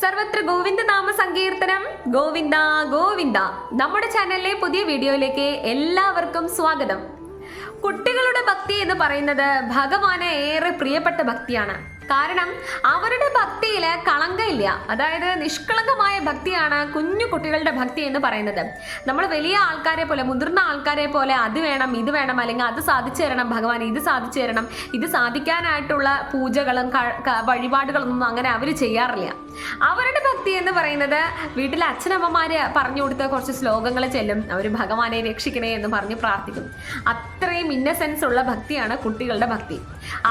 സർവത്ര ഗോവിന്ദ നാമ സങ്കീർത്തനം. ഗോവിന്ദ ഗോവിന്ദ. നമ്മുടെ ചാനലിലെ പുതിയ വീഡിയോയിലേക്ക് എല്ലാവർക്കും സ്വാഗതം. കുട്ടികളുടെ ഭക്തി എന്ന് പറയുന്നത് ഭഗവാന് ഏറെ പ്രിയപ്പെട്ട ഭക്തിയാണ്. കാരണം അവരുടെ ഭക്തിയിൽ കളങ്കമില്ല അതായത് നിഷ്കളങ്കമായ ഭക്തിയാണ് കുഞ്ഞു കുട്ടികളുടെ ഭക്തി എന്ന് പറയുന്നത്. നമ്മൾ വലിയ ആൾക്കാരെ പോലെ മുതിർന്ന ആൾക്കാരെ പോലെ അത് വേണം ഇത് വേണം അല്ലെങ്കിൽ അത് സാധിച്ചു തരണം ഭഗവാൻ ഇത് സാധിച്ചു തരണം ഇത് സാധിക്കാനായിട്ടുള്ള പൂജകളും വഴിപാടുകളൊന്നും അങ്ങനെ അവർ ചെയ്യാറില്ല. അവരുടെ ഭക്തി എന്ന് പറയുന്നത് വീട്ടിലെ അച്ഛനമ്മമാര് പറഞ്ഞു കൊടുത്ത കുറച്ച് ശ്ലോകങ്ങൾ ചെല്ലും. അവർ ഭഗവാനെ രക്ഷിക്കണേ എന്ന് പറഞ്ഞ് പ്രാർത്ഥിക്കും. അത്രയും ഇന്നസെൻസ് ഉള്ള ഭക്തിയാണ് കുട്ടികളുടെ ഭക്തി.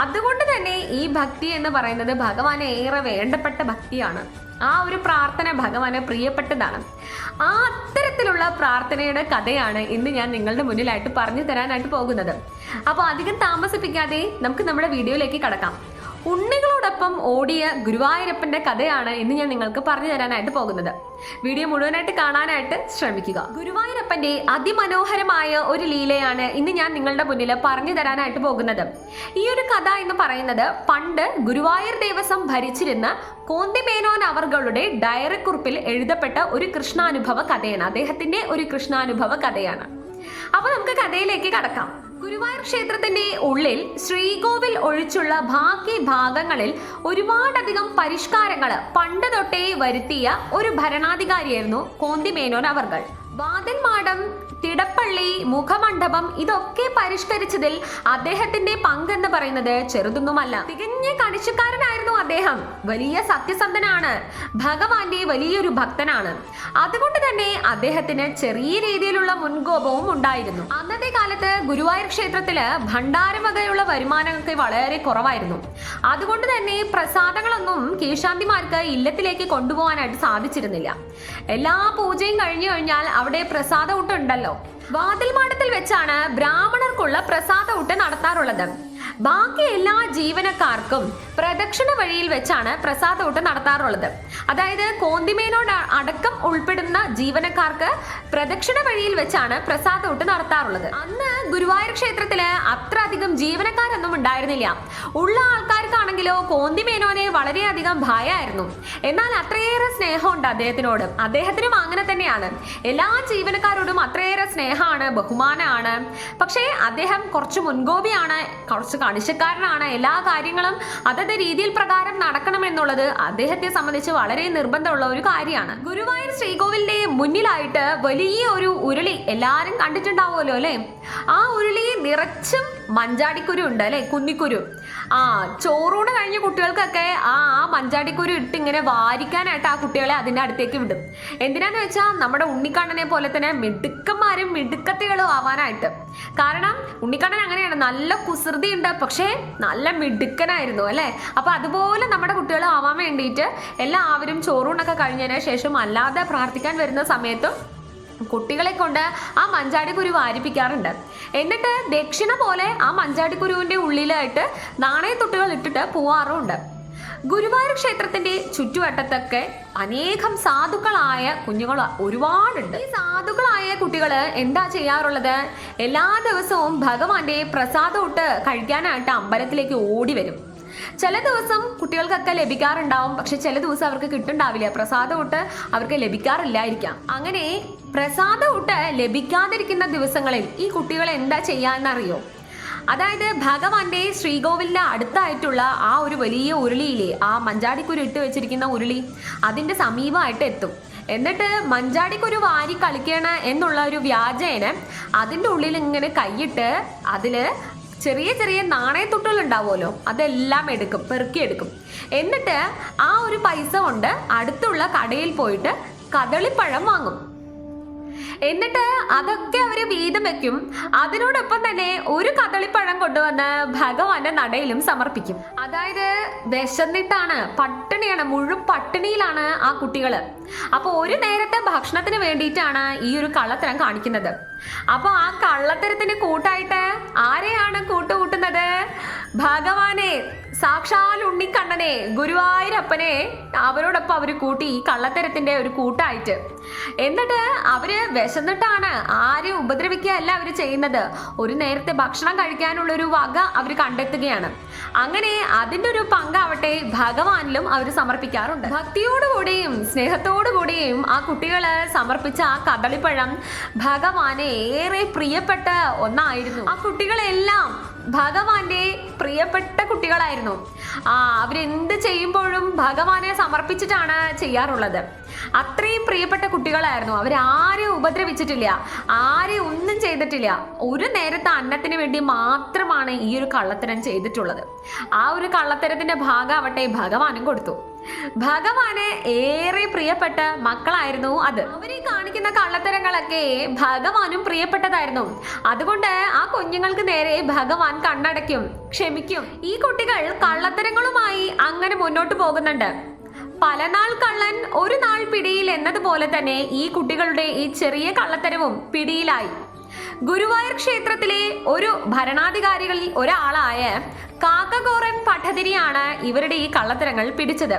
അതുകൊണ്ട് തന്നെ ഈ ഭക്തി എന്ന് പറയുന്നത് ഭഗവാനെ ഏറെ വേണ്ടപ്പെട്ട ഭക്തിയാണ്. ആ ഒരു പ്രാർത്ഥന ഭഗവാന് പ്രിയപ്പെട്ടതാണ്. ആ അത്തരത്തിലുള്ള പ്രാർത്ഥനയുടെ കഥയാണ് ഇന്ന് ഞാൻ നിങ്ങളുടെ മുന്നിലായിട്ട് പറഞ്ഞു തരാനായിട്ട് പോകുന്നത്. അപ്പോൾ അധികം താമസിപ്പിക്കാതെ നമുക്ക് നമ്മുടെ വീഡിയോയിലേക്ക് കടക്കാം. ഉണ്ണികളോടൊപ്പം ഓടിയ ഗുരുവായൂരപ്പന്റെ കഥയാണ് ഇന്ന് ഞാൻ നിങ്ങൾക്ക് പറഞ്ഞു തരാനായിട്ട് പോകുന്നത്. വീഡിയോ മുഴുവനായിട്ട് കാണാനായിട്ട് ശ്രമിക്കുക. ഗുരുവായൂരപ്പന്റെ അതിമനോഹരമായ ഒരു ലീലയാണ് ഇന്ന് ഞാൻ നിങ്ങളുടെ മുന്നിൽ പറഞ്ഞു തരാനായിട്ട് പോകുന്നത്. ഈ ഒരു കഥ എന്ന് പറയുന്നത് പണ്ട് ഗുരുവായൂർ ദേവസ്വം ഭരിച്ചിരുന്ന കോന്തിമേനോൻ അവർകളുടെ ഡയറിക്കുറിപ്പിൽ എഴുതപ്പെട്ട ഒരു കൃഷ്ണാനുഭവ കഥയാണ്. അദ്ദേഹത്തിന്റെ ഒരു കൃഷ്ണാനുഭവ കഥയാണ്. അപ്പൊ നമുക്ക് കഥയിലേക്ക് കടക്കാം. ഗുരുവായൂർ ക്ഷേത്രത്തിന്റെ ഉള്ളിൽ ശ്രീകോവിൽ ഒഴിച്ചുള്ള ബാക്കി ഭാഗങ്ങളിൽ ഒരുപാടധികം പരിഷ്കാരങ്ങൾ പണ്ട് തൊട്ടേ വരുത്തിയ ഒരു ഭരണാധികാരിയായിരുന്നു കോന്തിമേനോൻ അവർകൾ വാതിൽമാടം തിടപ്പള്ളി മുഖമണ്ഡപം ഇതൊക്കെ പരിഷ്കരിച്ചതിൽ അദ്ദേഹത്തിന്റെ പങ്കെന്ന് പറയുന്നത് ചെറുതൊന്നുമല്ല. തികഞ്ഞ കണിശക്കാരനായിരുന്നു അദ്ദേഹം. വലിയ സത്യസന്ധനാണ്. ഭഗവാന്റെ വലിയൊരു ഭക്തനാണ്. അതുകൊണ്ട് തന്നെ അദ്ദേഹത്തിന് ചെറിയ രീതിയിലുള്ള മുൻകോപവും ഉണ്ടായിരുന്നു. അന്നത്തെ കാലത്ത് ഗുരുവായൂർ ക്ഷേത്രത്തിൽ ഭണ്ഡാരം വകയുള്ള വരുമാനമൊക്കെ വളരെ കുറവായിരുന്നു. അതുകൊണ്ട് തന്നെ പ്രസാദങ്ങളൊന്നും കീഴ്ശാന്തിമാർക്ക് ഇല്ലത്തിലേക്ക് കൊണ്ടുപോകാനായിട്ട് സാധിച്ചിരുന്നില്ല. എല്ലാ പൂജയും കഴിഞ്ഞു കഴിഞ്ഞാൽ അവിടെ പ്രസാദ ഊട്ടുണ്ടല്ലോ വാതിൽമാടത്തിൽ വെച്ചാണ് ബ്രാഹ്മണർക്കുള്ള പ്രസാദ ഊട്ട് നടത്താറുള്ളത്. ബാക്കി എല്ലാ ജീവനക്കാർക്കും പ്രദക്ഷിണ വഴിയിൽ വെച്ചാണ് പ്രസാദ ഊട്ട് നടത്താറുള്ളത്. അതായത് കോന്തിമേനോട് അടക്കം ഉൾപ്പെടുന്ന ജീവനക്കാർക്ക് പ്രദക്ഷിണ വഴിയിൽ വെച്ചാണ് പ്രസാദ ഊട്ട് നടത്താറുള്ളത്. അന്ന് ഗുരുവായൂർ ക്ഷേത്രത്തിൽ അത്ര അധികം ജീവനക്കാരൊന്നും ഉണ്ടായിരുന്നില്ല. ഉള്ള ആൾക്കാർക്കാണെങ്കിലോ കോന്തിമേനോനെ വളരെയധികം ഭയമായിരുന്നു എന്നാൽ അത്രയേറെ സ്നേഹമുണ്ട് അദ്ദേഹത്തിനോട്. അദ്ദേഹത്തിനും അങ്ങനെ തന്നെയാണ്. എല്ലാ ജീവനക്കാരോടും അത്രയേറെ സ്നേഹമാണ് ബഹുമാനമാണ്. പക്ഷേ അദ്ദേഹം കുറച്ച് മുൻകോപിയാണ് കുറച്ച് കണിശക്കാരനാണ് എല്ലാ കാര്യങ്ങളും അതത് രീതിയിൽ പ്രകാരം നടക്കണം എന്നുള്ളത് അദ്ദേഹത്തെ സംബന്ധിച്ച് വളരെ നിർബന്ധമുള്ള ഒരു കാര്യമാണ്. ഗുരുവായൂർ ശ്രീകോവിലിന്റെ മുന്നിലായിട്ട് വലിയ ഒരു ഉരുളി എല്ലാരും കണ്ടിട്ടുണ്ടാവുമല്ലോ അല്ലെ? ആ ഉരുളി നിറച്ചും മഞ്ചാടിക്കുരു ഉണ്ട് അല്ലെ? കുന്നിക്കുരു. ആ ചോറൂണ് കഴിഞ്ഞ കുട്ടികൾക്കൊക്കെ ആ ആ മഞ്ചാടിക്കുരു ഇട്ട് ഇങ്ങനെ വാരിക്കാനായിട്ട് ആ കുട്ടികളെ അതിന്റെ അടുത്തേക്ക് വിടും. എന്തിനാന്ന് വെച്ചാൽ നമ്മുടെ ഉണ്ണിക്കണ്ണനെ പോലെ തന്നെ മിടുക്കന്മാരും മിടുക്കത്തികളും ആവാനായിട്ട്. കാരണം ഉണ്ണിക്കണ്ണൻ അങ്ങനെയാണ്. നല്ല കുസൃതി ഉണ്ട് പക്ഷേ നല്ല മിടുക്കനായിരുന്നു അല്ലേ? അപ്പൊ അതുപോലെ നമ്മുടെ കുട്ടികൾ ആവാൻ വേണ്ടിയിട്ട് എല്ലാവരും ചോറൂണൊക്കെ കഴിഞ്ഞതിന് ശേഷം അല്ലാതെ പ്രാർത്ഥിക്കാൻ വരുന്ന സമയത്തും കുട്ടികളെ കൊണ്ട് ആ മഞ്ചാടിക്കുരു വാരിപ്പിക്കാറുണ്ട്. എന്നിട്ട് ദക്ഷിണ പോലെ ആ മഞ്ചാടിക്കുരുവിന്റെ ഉള്ളിലായിട്ട് നാണയത്തൊട്ടുകൾ ഇട്ടിട്ട് പോവാറുമുണ്ട്. ഗുരുവായൂർ ക്ഷേത്രത്തിന്റെ ചുറ്റുവട്ടത്തൊക്കെ അനേകം സാധുക്കളായ കുഞ്ഞുങ്ങൾ ഒരുപാടുണ്ട്. ഈ സാധുക്കളായ കുട്ടികൾ എന്താ ചെയ്യാറുള്ളത്? എല്ലാ ദിവസവും ഭഗവാന്റെ പ്രസാദം ഇട്ട് കഴിക്കാനായിട്ട് അമ്പലത്തിലേക്ക് ഓടി വരും. ചില ദിവസം കുട്ടികൾക്കൊക്കെ ലഭിക്കാറുണ്ടാവും പക്ഷെ ചില ദിവസം അവർക്ക് കിട്ടുണ്ടാവില്ല പ്രസാദം ഊട്ട് അവർക്ക് ലഭിക്കാറില്ലായിരിക്കാം. അങ്ങനെ പ്രസാദം ഊട്ട് ലഭിക്കാതിരിക്കുന്ന ദിവസങ്ങളിൽ ഈ കുട്ടികൾ എന്താ ചെയ്യാന്നറിയോ? അതായത് ഭഗവാന്റെ ശ്രീകോവിലിന്റെ അടുത്തായിട്ടുള്ള ആ ഒരു വലിയ ഉരുളിയിലെ ആ മഞ്ചാടിക്കുരു ഇട്ട് വെച്ചിരിക്കുന്ന ഉരുളി അതിന്റെ സമീപമായിട്ട് എത്തും. എന്നിട്ട് മഞ്ചാടിക്കുരു വാരി കളിക്കണ എന്നുള്ള ഒരു വ്യാജേന അതിന്റെ ഉള്ളിൽ ഇങ്ങനെ കൈയിട്ട് അതിൽ ചെറിയ ചെറിയ നാണയത്തുട്ടുകൾ ഉണ്ടാവുമല്ലോ. അതെല്ലാം എടുക്കും പെറുക്കിയെടുക്കും എന്നിട്ട് ആ ഒരു പൈസ കൊണ്ട് അടുത്തുള്ള കടയിൽ പോയിട്ട് കദളിപ്പഴം വാങ്ങും. എന്നിട്ട് അതൊക്കെ അവർ വീതം വെക്കും. അതിനോടൊപ്പം തന്നെ ഒരു കദളിപ്പഴം കൊണ്ടുവന്ന് ഭഗവാന്റെ നടയിലും സമർപ്പിക്കും. അതായത് വിശന്നിട്ടാണ് പട്ടിണിയാണ് മുഴുവൻ പട്ടിണിയിലാണ് ആ കുട്ടികൾ. അപ്പൊ ഒരു നേരത്തെ ഭക്ഷണത്തിന് വേണ്ടിയിട്ടാണ് ഈ ഒരു കള്ളത്തരം കാണിക്കുന്നത്. അപ്പൊ ആ കള്ളത്തരത്തിന് കൂട്ടായിട്ട് ആരെയാണ് കൂട്ടുകൂട്ടുന്നത്? ഭഗവാനെ സാക്ഷാൽ ഉണ്ണിക്കണ്ണനെ ഗുരുവായൂരപ്പനെ അവരോടൊപ്പം അവർ കൂട്ടി ഈ കള്ളത്തരത്തിന്റെ ഒരു കൂട്ടായിട്ട്. എന്നിട്ട് അവർ വിശന്നിട്ടാണ് ആരെയും ഉപദ്രവിക്കുകയല്ല അവർ ചെയ്യുന്നത്. ഒരു നേരത്തെ ഭക്ഷണം കഴിക്കാനുള്ള ഒരു വക അവർ കണ്ടെത്തുകയാണ്. അങ്ങനെ അതിന്റെ ഒരു പങ്കാവട്ടെ ഭഗവാനിലും അവർ സമർപ്പിക്കാറുണ്ട്. ഭക്തിയോടുകൂടിയും സ്നേഹത്തോടുകൂടിയും ആ കുട്ടികൾ സമർപ്പിച്ച ആ കദളിപ്പഴം ഭഗവാനെ ഏറെ പ്രിയപ്പെട്ട ഒന്നായിരുന്നു. ആ കുട്ടികളെല്ലാം ഭഗവാന്റെ പ്രിയപ്പെട്ട കുട്ടികളായിരുന്നു. ആ അവരെന്ത് ചെയ്യുമ്പോഴും ഭഗവാനെ സമർപ്പിച്ചിട്ടാണ് ചെയ്യാറുള്ളത്. അത്രയും പ്രിയപ്പെട്ട കുട്ടികളായിരുന്നു. അവരാരെയും ഉപദ്രവിച്ചിട്ടില്ല. ആരെയും ഒന്നും ചെയ്തിട്ടില്ല. ഒരു നേരത്തെ അന്നത്തിന് വേണ്ടി മാത്രമാണ് ഈ ഒരു കള്ളത്തരം ചെയ്തിട്ടുള്ളത്. ആ ഒരു കള്ളത്തരത്തിന്റെ ഭാഗമാവട്ടെ ഭഗവാനും കൊടുത്തു. ഭഗവാന് ഏറെ പ്രിയപ്പെട്ട മക്കളായിരുന്നു അത്. അവരെ കാണിക്കുന്ന കള്ളത്തരങ്ങളൊക്കെ ഭഗവാനും പ്രിയപ്പെട്ടതായിരുന്നു. അതുകൊണ്ട് ആ കുഞ്ഞുങ്ങൾക്ക് നേരെ ഭഗവാൻ കണ്ണടയ്ക്കും ക്ഷമിക്കും. ഈ കുട്ടികൾ കള്ളത്തരങ്ങളുമായി അങ്ങനെ മുന്നോട്ട് പോകുന്നുണ്ട്. പല നാൾ കള്ളൻ ഒരു നാൾ പിടിയിൽ എന്നതുപോലെ തന്നെ ഈ കുട്ടികളുടെ ഈ ചെറിയ കള്ളത്തരവും പിടിയിലായി. ഗുരുവായൂർ ക്ഷേത്രത്തിലെ ഒരു ഭരണാധികാരികളിൽ ഒരാളായ കാക്കകോറൻ പഠതിരിയാണ് ഇവരുടെ ഈ കള്ളത്തരങ്ങൾ പിടിച്ചത്.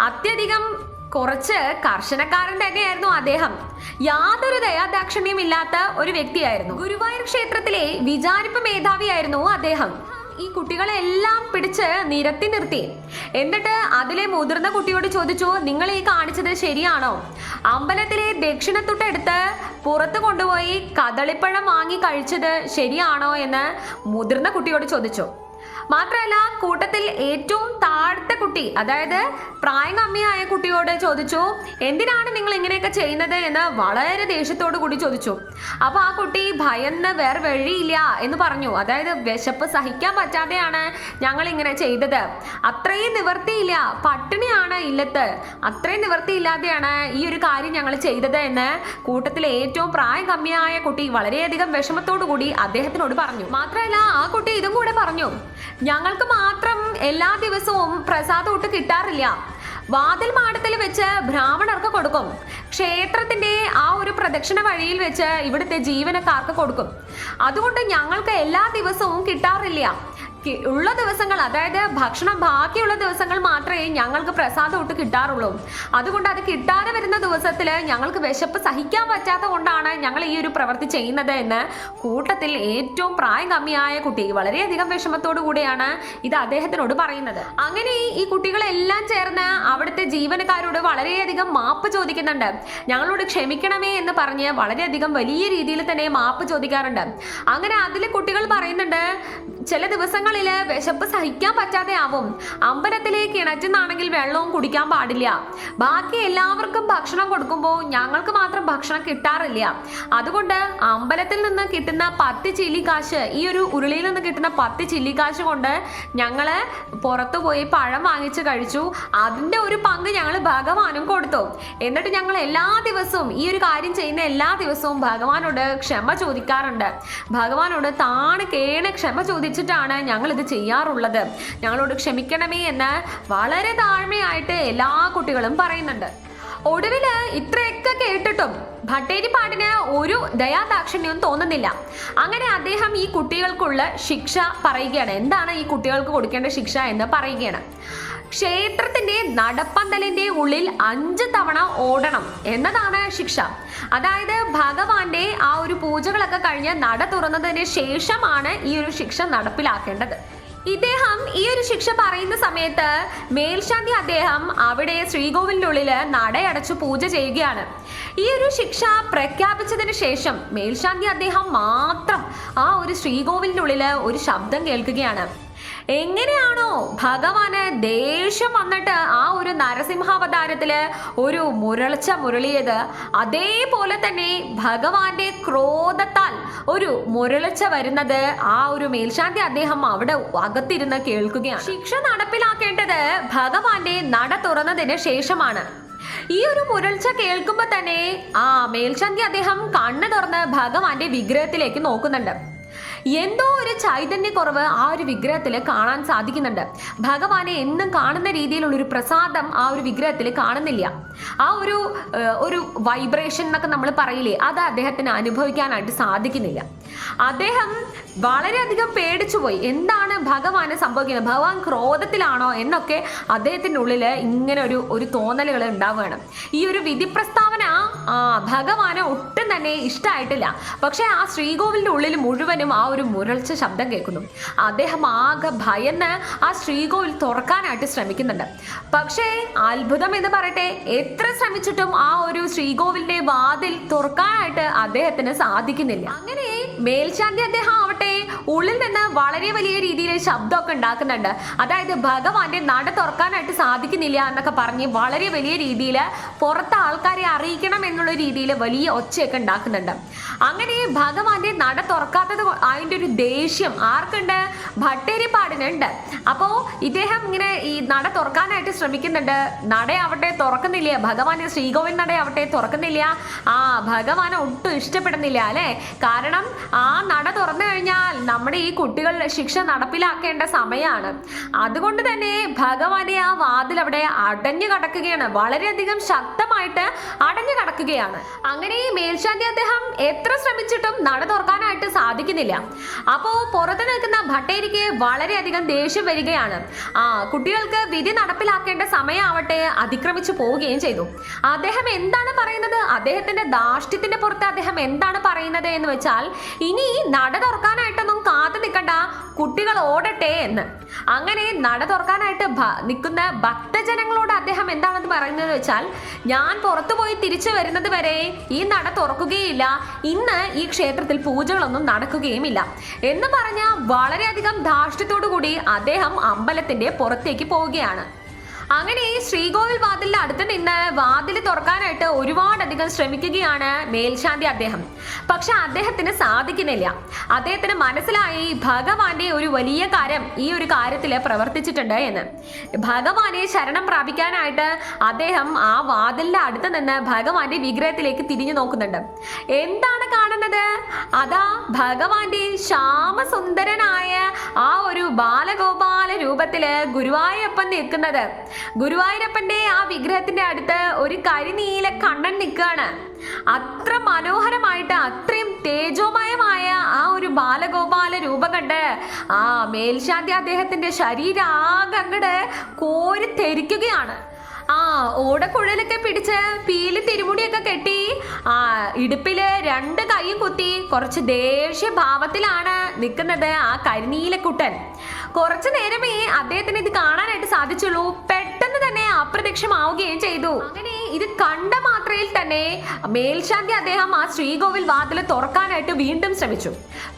അത്യധികം കുറച്ച് കർശനക്കാരൻ തന്നെയായിരുന്നു അദ്ദേഹം. യാതൊരു ദയാദാക്ഷിണ്യം ഇല്ലാത്ത ഒരു വ്യക്തിയായിരുന്നു. ഗുരുവായൂർ ക്ഷേത്രത്തിലെ വിചാരിപ്പ് മേധാവിയായിരുന്നു അദ്ദേഹം. ഈ കുട്ടികളെ എല്ലാം പിടിച്ച് നിരത്തി നിർത്തി. എന്നിട്ട് അതിലെ മുതിർന്ന കുട്ടിയോട് ചോദിച്ചു നിങ്ങൾ ഈ കാണിച്ചത് ശരിയാണോ? അമ്പലത്തിലെ ദക്ഷിണത്തുട്ടെടുത്ത് പുറത്ത് കൊണ്ടുപോയി കദളിപ്പഴം വാങ്ങി കഴിച്ചത് ശരിയാണോ എന്ന് മുതിർന്ന കുട്ടിയോട് ചോദിച്ചു. മാത്രമല്ല കൂട്ടത്തിൽ ഏറ്റവും കുട്ടി അതായത് പ്രായം കമ്മിയായ കുട്ടിയോട് ചോദിച്ചു എന്തിനാണ് നിങ്ങൾ ഇങ്ങനെയൊക്കെ ചെയ്യുന്നത്? എന്ന് വളരെ ദേഷ്യത്തോടു കൂടി ചോദിച്ചു. അപ്പോൾ ആ കുട്ടി ഭയന്ന് വേറെ വഴിയില്ല എന്ന് പറഞ്ഞു. അതായത് വിശപ്പ് സഹിക്കാൻ പറ്റാതെയാണ് ഞങ്ങൾ ഇങ്ങനെ ചെയ്തത്. അത്രയും നിവർത്തിയില്ല പട്ടിണിയാണ് ഇല്ലത്ത്. അത്രയും നിവർത്തിയില്ലാതെയാണ് ഈ ഒരു കാര്യം ഞങ്ങൾ ചെയ്തത് എന്ന് കൂട്ടത്തിലെ ഏറ്റവും പ്രായം കമ്മിയായ കുട്ടി വളരെയധികം വിഷമത്തോടു കൂടി അദ്ദേഹത്തിനോട് പറഞ്ഞു. മാത്രമല്ല ആ കുട്ടി ഇതും കൂടെ പറഞ്ഞു ഞങ്ങൾക്ക് മാത്രം എല്ലാ ദിവസവും പ്രസാദം ഒട്ട് കിട്ടാറില്ല. വാതിൽ മാടത്തിൽ വെച്ച് ബ്രാഹ്മണർക്ക് കൊടുക്കും. ക്ഷേത്രത്തിന്റെ ആ ഒരു പ്രദക്ഷിണ വഴിയിൽ വെച്ച് ഇവിടുത്തെ ജീവനക്കാർക്ക് കൊടുക്കും. അതുകൊണ്ട് ഞങ്ങൾക്ക് എല്ലാ ദിവസവും കിട്ടാറില്ല. ഉള്ള ദിവസങ്ങൾ അതായത് ഭക്ഷണം ബാക്കിയുള്ള ദിവസങ്ങൾ മാത്രമേ ഞങ്ങൾക്ക് പ്രസാദം ഒട്ട് കിട്ടാറുള്ളൂ. അതുകൊണ്ട് അത് കിട്ടാതെ വരുന്ന ദിവസത്തിൽ ഞങ്ങൾക്ക് വിശപ്പ് സഹിക്കാൻ പറ്റാത്ത കൊണ്ടാണ് ഞങ്ങൾ ഈ ഒരു പ്രവൃത്തി ചെയ്യുന്നത് എന്ന് കൂട്ടത്തിൽ ഏറ്റവും പ്രായം കമ്മിയായ കുട്ടി വളരെയധികം വിഷമത്തോടു കൂടിയാണ് ഇത് അദ്ദേഹത്തിനോട് പറയുന്നത്. അങ്ങനെ ഈ കുട്ടികളെല്ലാം ചേർന്ന് അവിടുത്തെ ജീവനക്കാരോട് വളരെയധികം മാപ്പ് ചോദിക്കുന്നുണ്ട്. ഞങ്ങളോട് ക്ഷമിക്കണമേ എന്ന് പറഞ്ഞ് വളരെയധികം വലിയ രീതിയിൽ തന്നെ മാപ്പ് ചോദിക്കാറുണ്ട്. അങ്ങനെ അതിൽ കുട്ടികൾ പറയുന്നുണ്ട് ചില ദിവസങ്ങളിൽ വിശപ്പ് സഹിക്കാൻ പറ്റാതെ ആവും അമ്പലത്തിലെ കിണറ്റിന്നാണെങ്കിൽ വെള്ളവും കുടിക്കാൻ പാടില്ല. ബാക്കി എല്ലാവർക്കും ഭക്ഷണം കൊടുക്കുമ്പോൾ ഞങ്ങൾക്ക് മാത്രം ഭക്ഷണം കിട്ടാറില്ല. അതുകൊണ്ട് അമ്പലത്തിൽ നിന്ന് കിട്ടുന്ന പത്ത് ചില്ലി കാശ് ഈ ഒരു ഉരുളിയിൽ നിന്ന് കിട്ടുന്ന പത്ത് ചില്ലി കാശ് കൊണ്ട് ഞങ്ങൾ പുറത്തു പോയി പഴം വാങ്ങിച്ച് കഴിച്ചു. അതിന്റെ ഒരു പങ്ക് ഞങ്ങൾ ഭഗവാനും കൊടുത്തു. എന്നിട്ട് ഞങ്ങൾ എല്ലാ ദിവസവും ഈ ഒരു കാര്യം ചെയ്യുന്ന എല്ലാ ദിവസവും ഭഗവാനോട് ക്ഷമ ചോദിക്കാറുണ്ട്. ഭഗവാനോട് താണ് കേണ ക്ഷമ ചോദിച്ചിട്ടാണ് ഞങ്ങൾ ഇത് ചെയ്യാറുള്ളത്. ഞങ്ങളോട് ക്ഷമിക്കണമേ എന്ന് വളരെ താഴ്മയായിട്ട് എല്ലാ കുട്ടികളും പറയുന്നുണ്ട്. ഒടുവിൽ ഇത്രയൊക്കെ കേട്ടിട്ടും ഭട്ടേരി പാട്ടിന് ഒരു ദയാദാക്ഷിണ്യവും തോന്നുന്നില്ല. അങ്ങനെ അദ്ദേഹം ഈ കുട്ടികൾക്കുള്ള ശിക്ഷ പറയുകയാണ്. എന്താണ് ഈ കുട്ടികൾക്ക് കൊടുക്കേണ്ട ശിക്ഷ എന്ന് പറയുകയാണ്. ക്ഷേത്രത്തിന്റെ നടപ്പന്തലിന്റെ ഉള്ളിൽ അഞ്ച് തവണ ഓടണം എന്നതാണ് ശിക്ഷ. അതായത് ഭഗവാന്റെ ആ ഒരു പൂജകളൊക്കെ കഴിഞ്ഞ് നട തുറന്നതിന് ശേഷമാണ് ഈ ഒരു ശിക്ഷ നടപ്പിലാക്കേണ്ടത്. ഇദ്ദേഹം ഈ ഒരു ശിക്ഷ പറയുന്ന സമയത്ത് മേൽശാന്തി അദ്ദേഹം അവിടെ ശ്രീകോവിലിനുള്ളിൽ നടയടച്ചു പൂജ ചെയ്യുകയാണ്. ഈ ഒരു ശിക്ഷ പ്രഖ്യാപിച്ചതിന് ശേഷം മേൽശാന്തി അദ്ദേഹം മാത്രം ആ ഒരു ശ്രീകോവിലിനുള്ളിൽ ഒരു ശബ്ദം കേൾക്കുകയാണ്. എങ്ങനെയാണോ ഭഗവാന് ദേഷ്യം വന്നിട്ട് ആ ഒരു നരസിംഹാവതാരത്തിൽ ഒരു മുരളിച്ച മുരളിയത് അതേപോലെ തന്നെ ഭഗവാന്റെ ക്രോധത്താൽ ഒരു മുരളിച്ച വരുന്നത് ആ ഒരു മേൽശാന്തി അദ്ദേഹം അവിടെ അകത്തിരുന്ന് കേൾക്കുകയാണ്. ശിക്ഷ നടപ്പിലാക്കേണ്ടത് ഭഗവാന്റെ നട തുറന്നതിന് ശേഷമാണ്. ഈ ഒരു മുരൾച്ച കേൾക്കുമ്പോ തന്നെ ആ മേൽശാന്തി അദ്ദേഹം കണ്ണു തുറന്ന് ഭഗവാന്റെ വിഗ്രഹത്തിലേക്ക് നോക്കുന്നുണ്ട്. എന്തോ ഒരു ചൈതന്യക്കുറവ് ആ ഒരു വിഗ്രഹത്തിൽ കാണാൻ സാധിക്കുന്നുണ്ട്. ഭഗവാനെ എന്നും കാണുന്ന രീതിയിലുള്ള ഒരു പ്രസാദം ആ ഒരു വിഗ്രഹത്തിൽ കാണുന്നില്ല. ആ ഒരു ഒരു വൈബ്രേഷൻ എന്നൊക്കെ നമ്മൾ പറയില്ലേ അത് അദ്ദേഹത്തിന് അനുഭവിക്കാനായിട്ട് സാധിക്കുന്നില്ല. അദ്ദേഹം വളരെയധികം പേടിച്ചുപോയി. എന്താണ് ഭഗവാന് സംഭവിക്കുന്നത്? ഭഗവാൻ ക്രോധത്തിലാണോ എന്നൊക്കെ അദ്ദേഹത്തിന്റെ ഉള്ളിൽ ഇങ്ങനെ ഒരു ഒരു തോന്നലുകൾ ഉണ്ടാവുകയാണ്. ഈ ഒരു വിധി പ്രസ്താവന ഭഗവാന് ഒട്ടും തന്നെ ഇഷ്ടമായിട്ടില്ല പക്ഷേ ആ ശ്രീകോവിലിന്റെ ഉള്ളിൽ മുഴുവനും ആ ഒരു മുരൾച്ച ശബ്ദം കേൾക്കുന്നു. അദ്ദേഹം ആകെ ഭയന്ന് ആ ശ്രീകോവിൽ തുറക്കാനായിട്ട് ശ്രമിക്കുന്നുണ്ട്. പക്ഷേ അത്ഭുതം എന്ന് പറയട്ടെ എത്ര ശ്രമിച്ചിട്ടും ആ ഒരു ശ്രീകോവിലിന്റെ വാതിൽ തുറക്കാനായിട്ട് അദ്ദേഹത്തിന് സാധിക്കുന്നില്ല. അങ്ങനെ മേൽശാന്തി അദ്ദേഹം ആവട്ടെ ഉള്ളിൽ നിന്ന് വളരെ വലിയ രീതിയിൽ ശബ്ദമൊക്കെ ഉണ്ടാക്കുന്നുണ്ട്. അതായത് ഭഗവാന്റെ നട തുറക്കാനായിട്ട് സാധിക്കുന്നില്ല എന്നൊക്കെ പറഞ്ഞ് വളരെ വലിയ രീതിയിൽ പുറത്ത് ആൾക്കാരെ അറിയിക്കണം എന്നുള്ള രീതിയിൽ വലിയ ഒച്ചയൊക്കെ ഉണ്ടാക്കുന്നുണ്ട്. അങ്ങനെ ഭഗവാന്റെ നട തുറക്കാത്തത് അതിന്റെ ഒരു ദേഷ്യം ആർക്കുണ്ട്? ഭട്ടേരിപ്പാടിനുണ്ട്. അപ്പോൾ ഇദ്ദേഹം ഇങ്ങനെ ഈ നട തുറക്കാനായിട്ട് ശ്രമിക്കുന്നുണ്ട്. നടയാവട്ടെ തുറക്കുന്നില്ല. ഭഗവാൻ ശ്രീകോവിൽ നടയാവട്ടെ തുറക്കുന്നില്ല. ആ ഭഗവാനെ ഒട്ടും ഇഷ്ടപ്പെടുന്നില്ല അല്ലേ? കാരണം ആ നട തുറന്നു കഴിഞ്ഞാൽ നമ്മുടെ ഈ കുട്ടികളുടെ ശിക്ഷ നടപ്പിലാക്കേണ്ട സമയമാണ് അതുകൊണ്ട് തന്നെ ഭഗവാനെ ആ വാതിൽ അവിടെ അടഞ്ഞു കിടക്കുകയാണ്. വളരെയധികം ശക്തമായിട്ട് അടഞ്ഞു കടക്കുകയാണ്. അങ്ങനെ ഈ മേൽശാന്തി അദ്ദേഹം എത്ര ശ്രമിച്ചിട്ടും നട തുറക്കാനായിട്ട് സാധിക്കുന്നില്ല. അപ്പോൾ പുറത്ത് നിൽക്കുന്ന ഭട്ടേരിക്ക് വളരെയധികം ദേഷ്യം വരികയാണ്. ആ കുട്ടികൾക്ക് വിധി നടപ്പിലാക്കേണ്ട സമയമാവട്ടെ അതിക്രമിച്ചു പോവുകയും ചെയ്തു. അദ്ദേഹം എന്താണ് പറയുന്നത്? അദ്ദേഹത്തിന്റെ ധാർഷ്ട്യത്തിന്റെ പുറത്ത് അദ്ദേഹം എന്താണ് പറയുന്നത് എന്ന് വെച്ചാൽ ഇനി നട തുറക്കാനായിട്ടൊന്നും കാത്തു നിൽക്കണ്ട കുട്ടികൾ ഓടട്ടെ എന്ന്. അങ്ങനെ നട തുറക്കാനായിട്ട് നിൽക്കുന്ന ഭക്തജനങ്ങളോട് അദ്ദേഹം എന്താണെന്ന് പറയുന്നത് വെച്ചാൽ ഞാൻ പുറത്തു പോയി തിരിച്ചു വരുന്നത് വരെ ഈ നട തുറക്കുകയില്ല. ഇന്ന് ഈ ക്ഷേത്രത്തിൽ പൂജകളൊന്നും നടക്കുകയുമില്ല. എന്ന് പറഞ്ഞ വളരെയധികം ധാർഷ്ട്യത്തോടു കൂടി അദ്ദേഹം അമ്പലത്തിന്റെ പുറത്തേക്ക് പോവുകയാണ്. അങ്ങനെ ഈ ശ്രീകോവിൽ വാതിലിന്റെ അടുത്ത് നിന്ന് വാതിൽ തുറക്കാനായിട്ട് ഒരുപാടധികം ശ്രമിക്കുകയാണ് മേൽശാന്തി അദ്ദേഹം. പക്ഷെ അദ്ദേഹത്തിന് സാധിക്കുന്നില്ല. അദ്ദേഹത്തിന് മനസ്സിലായി ഭഗവാന്റെ ഒരു വലിയ കാര്യം ഈ ഒരു കാര്യത്തിൽ പ്രവർത്തിച്ചിട്ടുണ്ട് എന്ന്. ഭഗവാനെ ശരണം പ്രാപിക്കാനായിട്ട് അദ്ദേഹം ആ വാതിലിന്റെ അടുത്ത് നിന്ന് ഭഗവാന്റെ വിഗ്രഹത്തിലേക്ക് തിരിഞ്ഞു നോക്കുന്നുണ്ട്. എന്താണ് കാണുന്നത്? അതാ ഭഗവാന്റെ ശ്യാമസുന്ദരനായ ആ ഒരു ബാലഗോപാല രൂപത്തിൽ ഗുരുവായൂരപ്പൻ നിൽക്കുന്നത്. ഗുരുവായൂരപ്പന്റെ ആ വിഗ്രഹത്തിന്റെ അടുത്ത് ഒരു കരിനീല കണ്ണൻ നിൽക്കുകയാണ്. അത്ര മനോഹരമായിട്ട് അത്രയും തേജോമയമായ ആ ഒരു ബാലഗോപാല രൂപം കണ്ട് ആ മേൽശാന്തി അദ്ദേഹത്തിന്റെ ശരീരം ആകെ അങ്ങട് കോരി തെരിക്കുകയാണ് ആ ഓടക്കുഴലൊക്കെ പിടിച്ച് പീലി തിരുമുടിയൊക്കെ കെട്ടി ആ ഇടുപ്പിൽ രണ്ട് കൈയും കുത്തി കുറച്ച് ദേഷ്യ ഭാവത്തിലാണ് നിൽക്കുന്നത് ആ കരിനീലക്കുട്ടൻ. കുറച്ചു നേരമേ അദ്ദേഹത്തിന് ഇത് കാണാനായിട്ട് സാധിച്ചുള്ളൂ. പെട്ടെന്ന് തന്നെ അപ്രത്യക്ഷമാവുകയും ചെയ്തു. അങ്ങനെ ഇത് കണ്ട മാത്രയിൽ തന്നെ മേൽശാന്തി അദ്ദേഹം ആ ശ്രീകോവിൽ വാതിൽ തുറക്കാനായിട്ട് വീണ്ടും ശ്രമിച്ചു.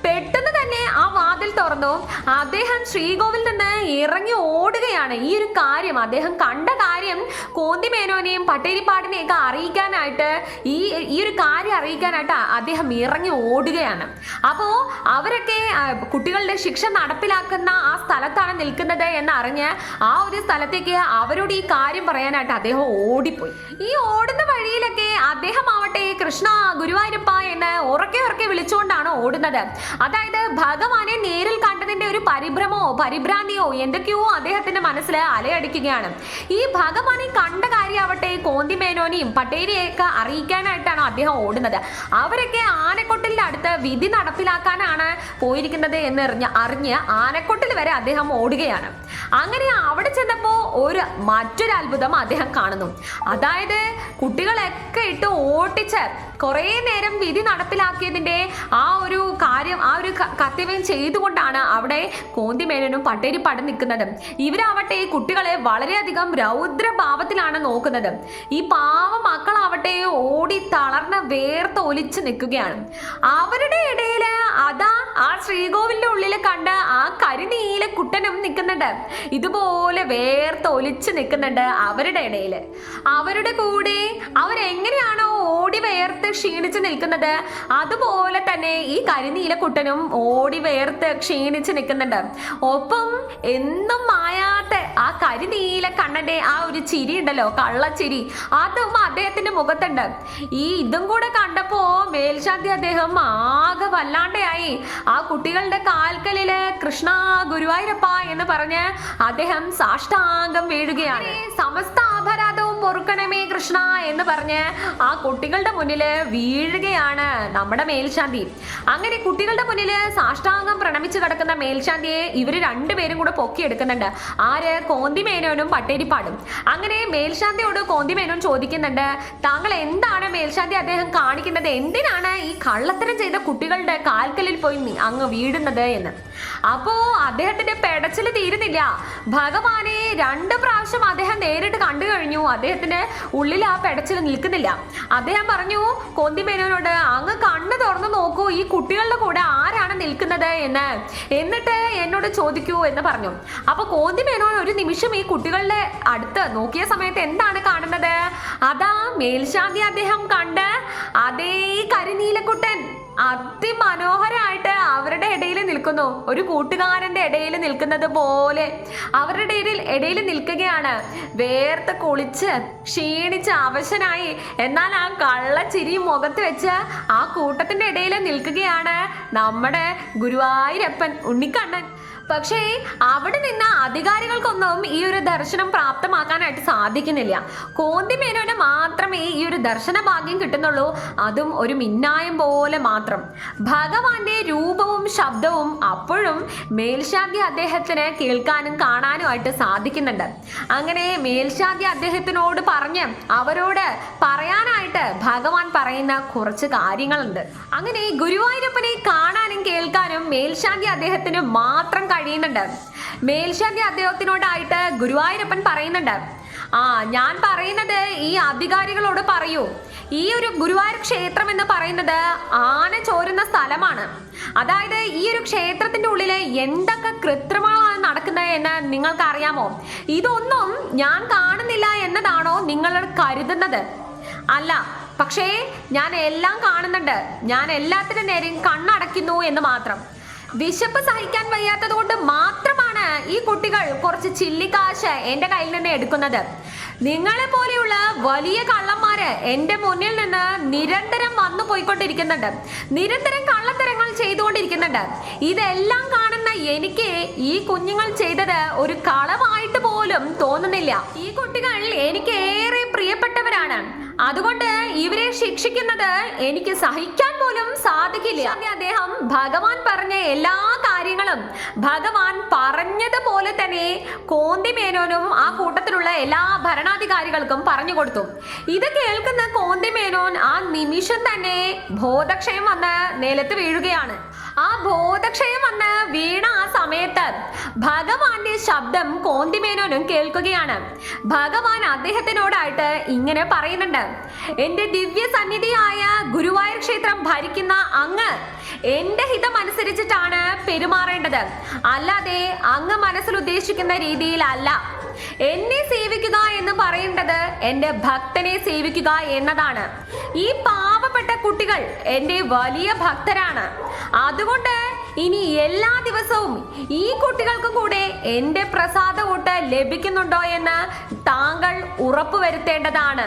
പെട്ടെന്ന് തന്നെ ആ വാതിൽ തുറന്നു. അദ്ദേഹം ശ്രീകോവിൽ നിന്ന് ഇറങ്ങി ഓടുകയാണ്. ഈ ഒരു കാര്യം അദ്ദേഹം കണ്ട കാര്യം കോന്തി മേനോനെയും പട്ടേരിപ്പാടിനെയൊക്കെ അറിയിക്കാനായിട്ട് ഈ ഈ ഒരു കാര്യം അറിയിക്കാനായിട്ട് അദ്ദേഹം ഇറങ്ങി ഓടുകയാണ്. അപ്പോൾ അവരൊക്കെ കുട്ടികളുടെ ശിക്ഷ നടപ്പിലാക്കുന്ന ആ സ്ഥലത്താണ് നിൽക്കുന്നത് എന്ന് അറിഞ്ഞ് ആ ഒരു സ്ഥലത്തേക്ക് അവരോട് ഈ കാര്യം പറയാനായിട്ട് അദ്ദേഹം ഓടിപ്പോയി. ഈ ഓടുന്ന വഴിയിലൊക്കെ അദ്ദേഹം ആവട്ടെ കൃഷ്ണ ഗുരുവായൂരപ്പ എന്ന് ഉറക്കെ ഉറക്കെ വിളിച്ചുകൊണ്ടാണ് ഓടുന്നത്. അതായത് ഭഗവാനെ നേരിൽ കണ്ടതിന്റെ ഒരു പരിഭ്രമോ പരിഭ്രാന്തിയോ എന്തൊക്കെയോ അദ്ദേഹത്തിന്റെ മനസ്സിൽ അലയടിക്കുകയാണ്. ഈ ഭഗവാനെ കണ്ട കാര്യമാവട്ടെ കോന്തി മേനോനെയും പട്ടേലിയെയൊക്കെ അറിയിക്കാനായിട്ടാണ് അദ്ദേഹം ഓടുന്നത്. അവരൊക്കെ ആനക്കൊട്ടിലിന്റെ അടുത്ത് വിധി നടപ്പിലാക്കാനാണ് പോയിരിക്കുന്നത് എന്ന് അറിഞ്ഞ് അറിഞ്ഞ് ആനക്കൊട്ടിൽ വരെ അദ്ദേഹം ഓടുകയാണ്. അങ്ങനെ അവിടെ ചെന്നപ്പോൾ ഒരു മറ്റൊരു അത്ഭുതം അദ്ദേഹം കാണുന്നു. അതായത് കുട്ടികളൊക്കെ ഇട്ട് ഓട്ടിച്ച് കുറേ നേരം വിധി നടപ്പിലാക്കിയതിന്റെ ആ ഒരു കാര്യം ആ ഒരു കർത്തവ്യം ചെയ്തുകൊണ്ടാണ് അവിടെ കോന്തിമേനനും പട്ടേരിപ്പാടും നിൽക്കുന്നത്. ഇവരാവട്ടെ ഈ കുട്ടികളെ വളരെയധികം രൗദ്രഭാവത്തിലാണ് നോക്കുന്നത്. ഈ പാവ മക്കളാവട്ടെ ഓടി തളർന്ന് വേർത്ത് ഒലിച്ച് നിൽക്കുകയാണ്. അവരുടെ ഇടയിൽ അതാ ആ ശ്രീകോവിലിന്റെ ഉള്ളിൽ കണ്ട ആ കരിനീല കുട്ടനും നിൽക്കുന്നുണ്ട്. ഇതുപോലെ വേർത്ത് ഒലിച്ച് നിൽക്കുന്നുണ്ട് അവരുടെ ഇടയിൽ അവരുടെ കൂടെ അവരെങ്ങനെയാണോ ഓടി വേർത്ത് ക്ഷീണിച്ച് നിൽക്കുന്നത്? അതുപോലെ തന്നെ ഈ കരിനീല കുട്ടനും ഓടി വേർത്ത് ക്ഷീണിച്ച് നിൽക്കുന്നുണ്ട്. ഒപ്പം എന്നും ആ കരിനീല കണ്ണന്റെ ആ ഒരു ചിരി ഉണ്ടല്ലോ കള്ളച്ചിരി. അതും അദ്ദേഹത്തിന്റെ മുഖത്തുണ്ട്. ഈ ഇതും കൂടെ കണ്ടപ്പോ മേൽശാന്തി അദ്ദേഹം ആകെ വല്ലാണ്ടായി. ആ കുട്ടികളുടെ കാൽക്കലിൽ കൃഷ്ണ ഗുരുവായൂരപ്പ എന്ന് പറഞ്ഞ് അദ്ദേഹം സാഷ്ടാംഗം വീഴുകയാണ്. സമസ്ത അപരാധവും പൊറുക്കണമേ കൃഷ്ണ എന്ന് പറഞ്ഞ് ആ കുട്ടികളുടെ മുന്നിൽ വീഴുകയാണ് നമ്മുടെ മേൽശാന്തി. അങ്ങനെ കുട്ടികളുടെ മുന്നിൽ സാഷ്ടാംഗം പ്രണമിച്ച് കിടക്കുന്ന മേൽശാന്തിയെ ഇവർ രണ്ടുപേരും കൂടെ പൊക്കിയെടുക്കുന്നുണ്ട്. ആര്? കോന്തി മേനോനും പട്ടേരിപ്പാടും. അങ്ങനെ മേൽശാന്തിയോട് കോന്തി മേനോൻ ചോദിക്കുന്നുണ്ട് താങ്കൾ എന്താണ് മേൽശാന്തി അദ്ദേഹം കാണിക്കുന്നത്? എന്തിനാണ് ഈ കള്ളത്തരം ചെയ്ത കുട്ടികളുടെ കാൽക്കലിൽ പോയി അങ്ങ് വീഴുന്നത് എന്ന്? അപ്പോ അദ്ദേഹത്തിന്റെ പെടച്ചിൽ തീരുന്നില്ല. ഭഗവാനെ രണ്ട് പ്രാവശ്യം അദ്ദേഹം നേരിട്ട് കണ്ടു കഴിഞ്ഞു. അദ്ദേഹത്തിന്റെ ഉള്ളിൽ ആ പെടച്ചിൽ നിൽക്കുന്നില്ല. അദ്ദേഹം പറഞ്ഞു കോന്തി മേനോനോട് അങ്ങ് കണ്ണു തുറന്നു നോക്കൂ ഈ കുട്ടികളുടെ കൂടെ ആരാണ് നിൽക്കുന്നത് എന്ന്. എന്നിട്ട് എന്നോട് ചോദിക്കൂ എന്ന് പറഞ്ഞു. അപ്പൊ കോന്തി മേനോൻ ഒരു നിമിഷം ഈ കുട്ടികളുടെ അടുത്ത് നോക്കിയ സമയത്ത് എന്താണ് കാണുന്നത്? അതാ മേൽശാന്തി അദ്ദേഹം കണ്ട് അതേ കരിനീലക്കുട്ടൻ. അതിമനോഹരമായിട്ട് അവരുടെ ഇടയിൽ നിൽക്കുന്നു. ഒരു കൂട്ടുകാരന്റെ ഇടയിൽ നിൽക്കുന്നത് പോലെ അവരുടെ ഇടയിൽ ഇടയിൽ നിൽക്കുകയാണ്. വേർത്ത് കുളിച്ച് ക്ഷീണിച്ച് അവശനായി. എന്നാൽ ആ കള്ളച്ചിരി മുഖത്ത് വെച്ച് ആ കൂട്ടത്തിന്റെ ഇടയിൽ നിൽക്കുകയാണ് നമ്മുടെ ഗുരുവായൂരപ്പൻ ഉണ്ണിക്കണ്ണൻ. പക്ഷേ അവിടെ നിന്ന് അധികാരികൾക്കൊന്നും ഈ ഒരു ദർശനം പ്രാപ്തമാക്കാനായിട്ട് സാധിക്കുന്നില്ല. കോന്തി മേനോന് മാത്രമേ ഈ ഒരു ദർശന ഭാഗ്യം കിട്ടുന്നുള്ളൂ. അതും ഒരു മിന്നായം പോലെ മാത്രം. ഭഗവാന്റെ രൂപവും ശബ്ദവും അപ്പോഴും മേൽശാന്തി അദ്ദേഹത്തിന് കേൾക്കാനും കാണാനുമായിട്ട് സാധിക്കുന്നുണ്ട്. അങ്ങനെ മേൽശാന്തി അദ്ദേഹത്തിനോട് പറഞ്ഞ് അവരോട് പറയാനായിട്ട് ഭഗവാൻ പറയുന്ന കുറച്ച് കാര്യങ്ങളുണ്ട്. അങ്ങനെ ഗുരുവായൂരപ്പനെ കേൾക്കാനും മേൽശാന്തി അദ്ദേഹത്തിന് മാത്രം കഴിയുന്നുണ്ട്. മേൽശാന്തി അദ്ദേഹത്തിനോടായിട്ട് ഗുരുവായൂരപ്പൻ പറയുന്നുണ്ട്. ആ ഞാൻ പറയുന്നത് ഈ അധികാരികളോട് പറയൂ. ഈ ഒരു ഗുരുവായൂർ ക്ഷേത്രം എന്ന് പറയുന്നത് ആന ചോരുന്ന സ്ഥലമാണ്. അതായത് ഈ ഒരു ക്ഷേത്രത്തിന്റെ ഉള്ളിലെ എന്തൊക്കെ കൃത്രിമങ്ങളാണ് നടക്കുന്നത് എന്ന് നിങ്ങൾക്ക് അറിയാമോ ഇതൊന്നും ഞാൻ കാണുന്നില്ല എന്നതാണോ നിങ്ങൾ കരുതുന്നത്? അല്ല പക്ഷേ ഞാൻ എല്ലാം കാണുന്നുണ്ട്. ഞാൻ എല്ലാത്തിനും നേരെയും കണ്ണടയ്ക്കുന്നു എന്ന് മാത്രം. വിശപ്പ് സഹിക്കാൻ വയ്യാത്തത് കൊണ്ട് മാത്രമാണ് ഈ കുട്ടികൾ കുറച്ച് ചില്ലിക്കാശ് എന്റെ കയ്യിൽ നിന്ന് എടുക്കുന്നത്. നിങ്ങളെ പോലെയുള്ള വലിയ കള്ളന്മാര് എന്റെ മുന്നിൽ നിന്ന് നിരന്തരം വന്നു പോയിക്കൊണ്ടിരിക്കുന്നുണ്ട്. നിരന്തരം കള്ളത്തരങ്ങൾ ചെയ്തുകൊണ്ടിരിക്കുന്നുണ്ട്. ഇതെല്ലാം കാണുന്ന എനിക്ക് ഈ കുഞ്ഞുങ്ങൾ ചെയ്തത് ഒരു കളവായിട്ട് പോലും തോന്നുന്നില്ല. ഈ കുട്ടികൾ എനിക്ക് ഏറെ പ്രിയപ്പെട്ടവരാണ്. അതുകൊണ്ട് ഇവരെ ശിക്ഷിക്കുന്നത് എനിക്ക് സഹിക്കാൻ പോലും സാധിക്കില്ല. അദ്ദേഹം ഭഗവാൻ പറഞ്ഞ എല്ലാ കാര്യങ്ങളും ഭഗവാൻ പറഞ്ഞതുപോലെ തന്നെ കോന്തി മേനോനും ആ കൂട്ടത്തിലുള്ള എല്ലാ ഭരണാധികാരികൾക്കും പറഞ്ഞു കൊടുത്തു. ഇത് കേൾക്കുന്ന കോന്തി മേനോൻ ആ നിമിഷം തന്നെ ബോധക്ഷയം വന്ന് നിലത്ത് വീഴുകയാണ്. ആ ബോധക്ഷയം വന്ന് വീണ ആ ഭഗവാന്റെ ശബ്ദം കോന്തിമേനോനും കേൾക്കുകയാണ്. ഭഗവാൻ അദ്ദേഹത്തിനോടായിട്ട് ഇങ്ങനെ പറയുന്നുണ്ട്. എന്റെ ദിവ്യ സന്നിധിയായ ഗുരുവായൂർ ക്ഷേത്രം ഭരിക്കുന്ന അങ്ങ് എന്റെ ഹിതം അനുസരിച്ചിട്ടാണ് പെരുമാറേണ്ടത്. അല്ലാതെ അങ്ങ് മനസ്സിൽ ഉദ്ദേശിക്കുന്ന രീതിയിലല്ല. എന്നെ സേവിക്കുക എന്ന് പറയേണ്ടത് എന്റെ ഭക്തനെ സേവിക്കുക എന്നതാണ്. ഈ പാവപ്പെട്ട കുട്ടികൾ എന്റെ വലിയ ഭക്തരാണ്. അതുകൊണ്ട് ഇനി എല്ലാ ദിവസവും ഈ കുട്ടികൾക്കും കൂടെ എന്റെ പ്രസാദ കൂട്ട് ലഭിക്കുന്നുണ്ടോ എന്ന് താങ്കൾ ഉറപ്പുവരുത്തേണ്ടതാണ്.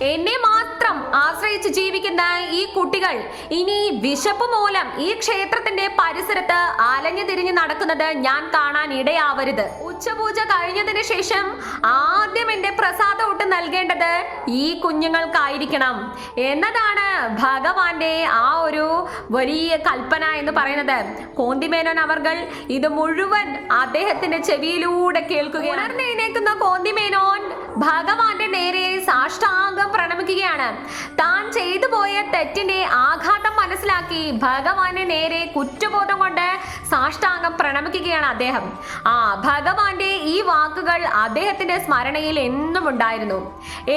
എന്നെ മാത്രം ആശ്രയിച്ച് ജീവിക്കുന്ന ഈ കുട്ടികൾ ഇനി വിശപ്പ് മൂലം ഈ ക്ഷേത്രത്തിന്റെ പരിസരത്ത് അലഞ്ഞു തിരിഞ്ഞു നടക്കുന്നത് ഞാൻ കാണാൻ ഇടയാവരുത്. ഉച്ചപൂജ കഴിഞ്ഞതിന് ശേഷം ആദ്യം എന്റെ പ്രസാദ ഊട്ട് നൽകേണ്ടത് ഈ കുഞ്ഞുങ്ങൾക്കായിരിക്കണം. എന്നതാണ് ഭഗവാന്റെ ആ ഒരു വലിയ കൽപ്പന എന്ന് പറയുന്നത്. കോന്തിമേനോൻ അവർ ഇത് മുഴുവൻ അദ്ദേഹത്തിന്റെ ചെവിയിലൂടെ കേൾക്കുക ഉണർന്നെഴുന്നേക്കുന്ന കോന്തിമേനോൻ ഭഗവാന്റെ നേരെ സാഷ്ടാംഗം പ്രണമിക്കുകയാണ്. താൻ ചെയ്തു പോയ തെറ്റിന്റെ ആഘാതം മനസ്സിലാക്കി ഭഗവാന്റെ നേരെ കുറ്റബോധം കൊണ്ട് സാഷ്ടാംഗം പ്രണമിക്കുകയാണ് അദ്ദേഹം. ആ ഭഗവാന്റെ ഈ വാക്കുകൾ അദ്ദേഹത്തിന്റെ സ്മരണയിൽ എന്നും ഉണ്ടായിരുന്നു.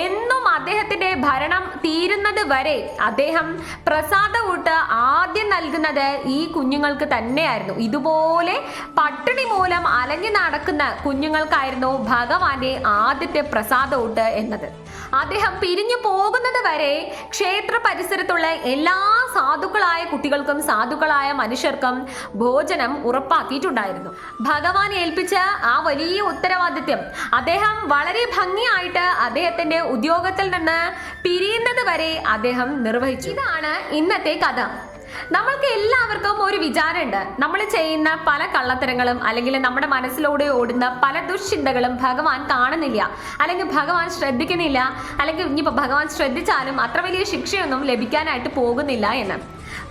എന്നും അദ്ദേഹത്തിന്റെ ഭരണം തീരുന്നത് വരെ അദ്ദേഹം പ്രസാദ ഊട്ട് ആദ്യം നൽകുന്നത് ഈ കുഞ്ഞുങ്ങൾക്ക് തന്നെയായിരുന്നു. ഇതുപോലെ പട്ടിണി മൂലം അലഞ്ഞു നടക്കുന്ന കുഞ്ഞുങ്ങൾക്കായിരുന്നു ഭഗവാന്റെ ആദ്യത്തെ പ്രസാദ ഊട്ട് എന്നത്. അദ്ദേഹം പിരിഞ്ഞു പോകുന്നത് വരെ ക്ഷേത്ര പരിസരത്തുള്ള എല്ലാ സാധുക്കളായ കുട്ടികൾക്കും സാധുക്കളായ മനുഷ്യർക്കും ഭോജനം ഉറപ്പാക്കിയിട്ടുണ്ടായിരുന്നു. ഭഗവാൻ ഏൽപ്പിച്ച ആ വലിയ ഉത്തരവാദിത്യം അദ്ദേഹം വളരെ ഭംഗിയായിട്ട് അദ്ദേഹത്തിന്റെ ഉദ്യോഗത്തിൽ നിന്ന് പിരിയുന്നത് വരെ അദ്ദേഹം നിർവഹിച്ചു. ഇതാണ് ഇന്നത്തെ കഥ. നമ്മൾക്ക് എല്ലാവർക്കും ഒരു വിചാരമുണ്ട്. നമ്മൾ ചെയ്യുന്ന പല കള്ളത്തരങ്ങളും അല്ലെങ്കിൽ നമ്മുടെ മനസ്സിലൂടെ ഓടുന്ന പല ദുഷ്ചിന്തകളും ഭഗവാൻ കാണുന്നില്ല. അല്ലെങ്കിൽ ഭഗവാൻ ശ്രദ്ധിക്കുന്നില്ല. അല്ലെങ്കിൽ ഇനിയിപ്പോൾ ഭഗവാൻ ശ്രദ്ധിച്ചാലും അത്ര വലിയ ശിക്ഷയൊന്നും ലഭിക്കാനായിട്ട് പോകുന്നില്ല എന്ന്.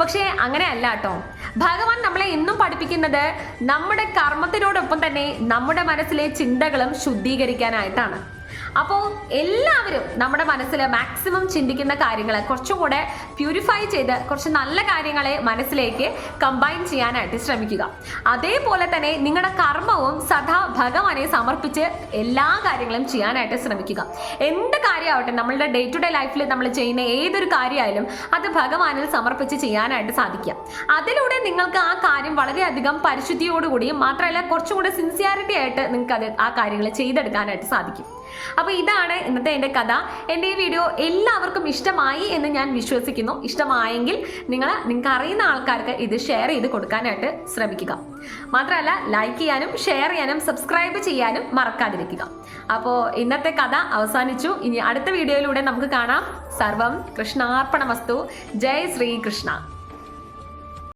പക്ഷേ അങ്ങനെയല്ല കേട്ടോ. ഭഗവാൻ നമ്മളെ എന്നും പഠിപ്പിക്കുന്നത് നമ്മുടെ കർമ്മത്തിനോടൊപ്പം തന്നെ നമ്മുടെ മനസ്സിലെ ചിന്തകളും ശുദ്ധീകരിക്കാനായിട്ടാണ്. അപ്പോൾ എല്ലാവരും നമ്മുടെ മനസ്സിൽ മാക്സിമം ചിന്തിക്കുന്ന കാര്യങ്ങൾ കുറച്ചും കൂടെ പ്യൂരിഫൈ ചെയ്ത് കുറച്ച് നല്ല കാര്യങ്ങളെ മനസ്സിലേക്ക് കമ്പൈൻ ചെയ്യാനായിട്ട് ശ്രമിക്കുക. അതേപോലെ തന്നെ നിങ്ങളുടെ കർമ്മവും സദാ ഭഗവാനെ സമർപ്പിച്ച് എല്ലാ കാര്യങ്ങളും ചെയ്യാനായിട്ട് ശ്രമിക്കുക. എന്ത് കാര്യമാവട്ടെ നമ്മളുടെ ഡേ ടു ഡേ ലൈഫിൽ നമ്മൾ ചെയ്യുന്ന ഏതൊരു കാര്യമായാലും അത് ഭഗവാനിൽ സമർപ്പിച്ച് ചെയ്യാനായിട്ട് സാധിക്കുക. അതിലൂടെ നിങ്ങൾക്ക് ആ കാര്യം വളരെയധികം പരിശുദ്ധിയോടുകൂടിയും മാത്രമല്ല കുറച്ചും കൂടെ സിൻസിയാരിറ്റി ആയിട്ട് നിങ്ങൾക്ക് അത് ആ കാര്യങ്ങൾ ചെയ്തെടുക്കാനായിട്ട് സാധിക്കും. അപ്പോൾ ഇതാണ് ഇന്നത്തെ എന്റെ കഥ. എന്റെ ഈ വീഡിയോ എല്ലാവർക്കും ഇഷ്ടമായി എന്ന് ഞാൻ വിശ്വസിക്കുന്നു. ഇഷ്ടമായെങ്കിൽ നിങ്ങൾ നിങ്ങൾക്ക് അറിയുന്ന ആൾക്കാർക്ക് ഇത് ഷെയർ ചെയ്ത് കൊടുക്കാനായിട്ട് ശ്രമിക്കുക. മാത്രമല്ല ലൈക്ക് ചെയ്യാനും ഷെയർ ചെയ്യാനും സബ്സ്ക്രൈബ് ചെയ്യാനും മറക്കാതിരിക്കുക. അപ്പോൾ ഇന്നത്തെ കഥ അവസാനിച്ചു. ഇനി അടുത്ത വീഡിയോയിലൂടെ നമുക്ക് കാണാം. സർവം കൃഷ്ണാർപ്പണ വസ്തു ജയ് ശ്രീകൃഷ്ണ.